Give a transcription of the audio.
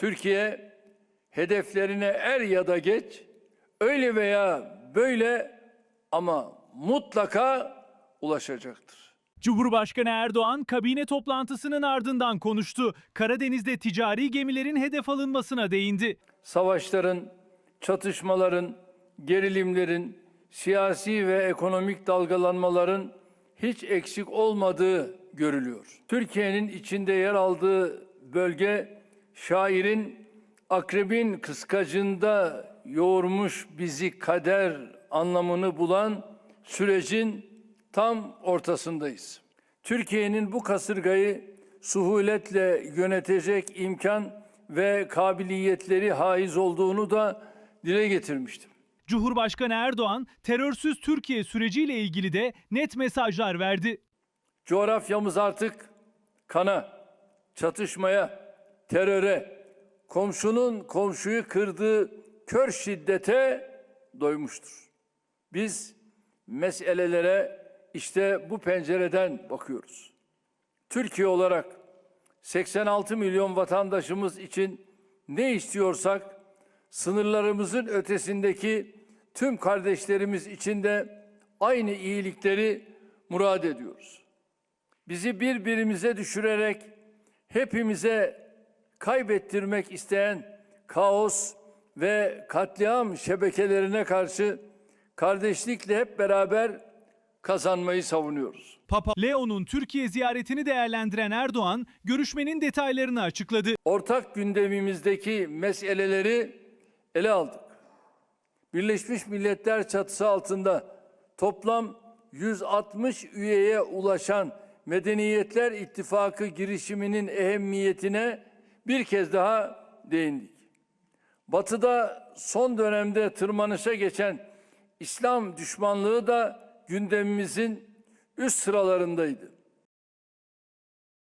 Türkiye hedeflerine er ya da geç öyle veya böyle ama mutlaka ulaşacaktır. Cumhurbaşkanı Erdoğan kabine toplantısının ardından konuştu. Karadeniz'de ticari gemilerin hedef alınmasına değindi. Savaşların, çatışmaların, gerilimlerin, siyasi ve ekonomik dalgalanmaların hiç eksik olmadığı görülüyor. Türkiye'nin içinde yer aldığı bölge şairin akrebin kıskacında yoğurmuş bizi kader anlamını bulan sürecin tam ortasındayız. Türkiye'nin bu kasırgayı suhuletle yönetecek imkan ve kabiliyetleri haiz olduğunu da dile getirmiştim. Cumhurbaşkanı Erdoğan terörsüz Türkiye süreciyle ilgili de net mesajlar verdi. Coğrafyamız artık kana, çatışmaya, teröre, komşunun komşuyu kırdığı kör şiddete doymuştur. Biz meselelere işte bu pencereden bakıyoruz. Türkiye olarak 86 milyon vatandaşımız için ne istiyorsak sınırlarımızın ötesindeki tüm kardeşlerimiz için de aynı iyilikleri murad ediyoruz. Bizi birbirimize düşürerek hepimize kaybettirmek isteyen kaos ve katliam şebekelerine karşı kardeşlikle hep beraber kazanmayı savunuyoruz. Papa Leo'nun Türkiye ziyaretini değerlendiren Erdoğan görüşmenin detaylarını açıkladı. ortak gündemimizdeki meseleleri ele aldık. Birleşmiş Milletler çatısı altında toplam 160 üyeye ulaşan Medeniyetler İttifakı girişiminin ehemmiyetine bir kez daha değindik. Batı'da son dönemde tırmanışa geçen İslam düşmanlığı da gündemimizin üst sıralarındaydı.